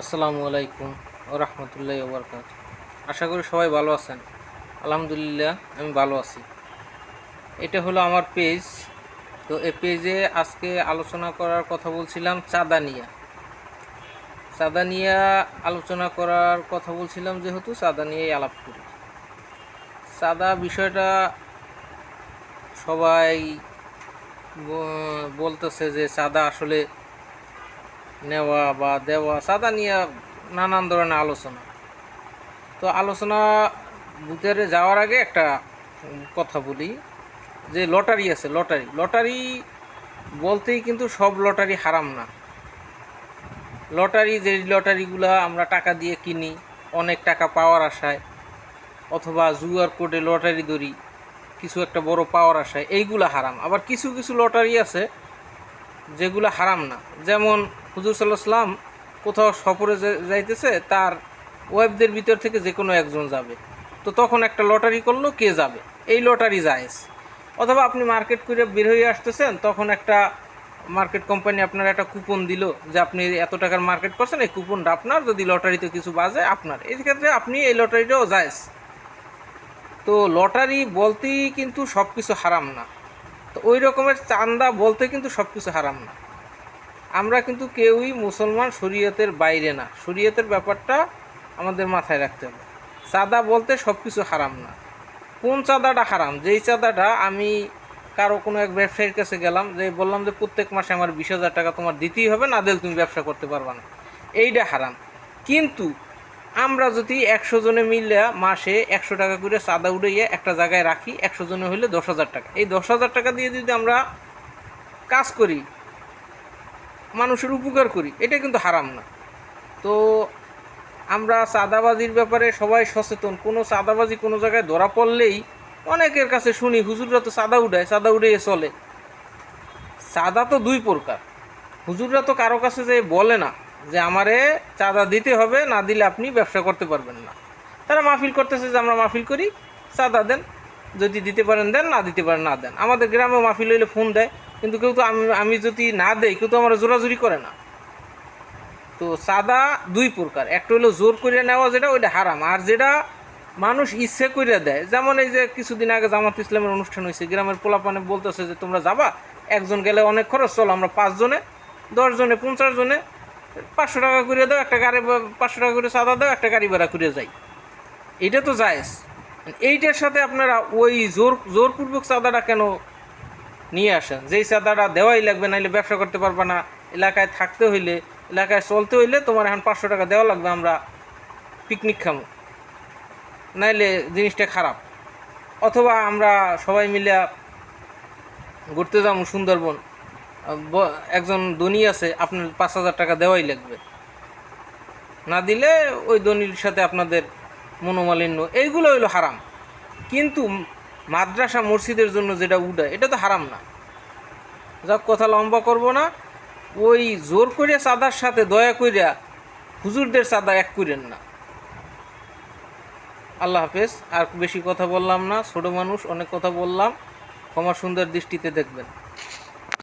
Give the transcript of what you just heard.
আসসালামু আলাইকুম ও রহমতুল্লাহ বরকাত আশা করি সবাই ভালো আছেন। আলহামদুলিল্লাহ, আমি ভালো আছি। এটা হলো আমার পেজ। তো এই পেজে আজকে আলোচনা করার কথা বলছিলাম চাঁদা নিয়ে। চাঁদা আলোচনা করার কথা বলছিলাম যেহেতু চাঁদা নিয়েই আলাপ করি। চাঁদা বিষয়টা সবাই বলতেছে যে চাঁদা আসলে নেওয়া বা দেওয়া চাঁদা নিয়ে নানান ধরনের আলোচনা। তো আলোচনা ভিতরে যাওয়ার আগে একটা কথা বলি, যে লটারি আছে, লটারি। লটারি বলতেই কিন্তু সব লটারি হারাম না। লটারি যে লটারিগুলো আমরা টাকা দিয়ে কিনি, অনেক টাকা পাওয়ার আশায়, অথবা জুয়ার কোডে লটারি ধরি, কিছু একটা বড় পাওয়ার আশায়, এইগুলো হারাম। আবার কিছু কিছু লটারি আছে যেগুলো হারাম না। যেমন হুজুর সাল্লাহ সাল্লাম কোথাও সফরে যাইতেছে, তার ওয়েবদের ভিতর থেকে যে কোনো একজন যাবে। তো তখন একটা লটারি করল, কে যাবে? এই লটারি জায়েজ। অথবা আপনি মার্কেট করে বের হয়ে আসতেছেন, তখন একটা মার্কেট কোম্পানি আপনার একটা কুপন দিল যে আপনি এত টাকার মার্কেট করছেন, এই কুপনটা আপনার, যদি লটারিতে কিছু বাজে, আপনার। এই ক্ষেত্রে আপনি এই লটারিটাও জায়েজ। তো লটারি বলতেই কিন্তু সব কিছু হারাম না। তো ওই রকমের চান্দা বলতে কিন্তু সব কিছু হারাম না। আমরা কিন্তু কেউই মুসলমান শরীয়তের বাইরে না। শরীয়তের ব্যাপারটা আমাদের মাথায় রাখতে হবে। চাঁদা বলতে সব কিছু হারাম না। কোন চাঁদাটা হারাম? যেই চাঁদাটা আমি কারও কোনো এক ব্যবসায়ীর কাছে গেলাম, যে বললাম যে প্রত্যেক মাসে আমার বিশ হাজার টাকা তোমার দিতেই হবে, না দিলে তুমি ব্যবসা করতে পারবা না। এইটা হারাম। কিন্তু আমরা যদি একশো জনে মিলে মাসে একশো টাকা করে চাঁদা উড়াইয়ে একটা জায়গায় রাখি, একশো জনে হইলে দশ হাজার টাকা। এই দশ হাজার টাকা দিয়ে যদি আমরা কাজ করি, মানুষের উপকার করি, এটা কিন্তু হারাম না। তো আমরা চাঁদাবাজির ব্যাপারে সবাই সচেতন। কোনো চাঁদাবাজি কোনো জায়গায় ধরা পড়লেই অনেকের কাছে শুনি, হুজুররা তো চাঁদা উঠায় চাঁদা উড়িয়ে চলে। চাঁদা তো দুই প্রকার। হুজুররা তো কারও কাছে যে বলে না। যে আমারে চাঁদা দিতে হবে, না দিলে আপনি ব্যবসা করতে পারবেন না। তারা মাহফিল করতেছে যে আমরা মাহফিল করি, চাঁদা দেন। যদি দিতে পারেন, দেন, না দিতে পারেন, না দেন। আমাদের গ্রামে মাহফিল হইলে ফোন দেয়, কিন্তু কেউ তো আমি আমি যদি না দেই, কেউ তো আমার জোরাজুরি করে না। তো চাঁদা দুই প্রকার। একটা হলো জোর করে নেওয়া, যেটা ওইটা হারাম। আর যেটা মানুষ ইচ্ছে করে দেয়, যেমন এই যে কিছুদিন আগে জামাত ইসলামের অনুষ্ঠান হয়েছে গ্রামের পোলাপানে বলতেছে যে তোমরা যাবা, একজন গেলে অনেক খরচ, চলো আমরা পাঁচজনে, দশজনে পঞ্চাশ জনে পাঁচশো টাকা করে দাও, একটা গাড়ি পাঁচশো টাকা করে চাঁদা দাও, একটা গাড়ি ভাড়া করে যাই। এটা তো জায়েজ। এইটার সাথে আপনারা ওই জোর জোরপূর্বক চাঁদাটা কেন নিয়ে আসেন? যেই চাঁদাটা দেওয়াই লাগবে নাহলে ব্যবসা করতে পারবে না। এলাকায় থাকতে হইলে, এলাকায় চলতে হইলে তোমার এখন পাঁচশো টাকা দেওয়া লাগবে, আমরা পিকনিক খামো। নাইলে জিনিসটা খারাপ। অথবা আমরা সবাই মিলে ঘুরতে যাব সুন্দরবন। একজন ধনী আছে, আপনার পাঁচ হাজার টাকা দেওয়াই লাগবে। না দিলে ওই ধনীর সাথে আপনাদের মনোমালিন্য, এইগুলো হইল হারাম। কিন্তু মাদ্রাসা মসজিদের জন্য যেটা উঠায় এটা তো হারাম না। যাক, কথা লম্বা করব না। ওই জোর করে চাঁদার সাথে দয়া কইরা হুজুরদের চাঁদা এক করেন না। আল্লাহ হাফেজ, আর বেশি কথা বললাম না। ছোট মানুষ, অনেক কথা বললাম। ক্ষমা সুন্দর দৃষ্টিতে দেখবেন।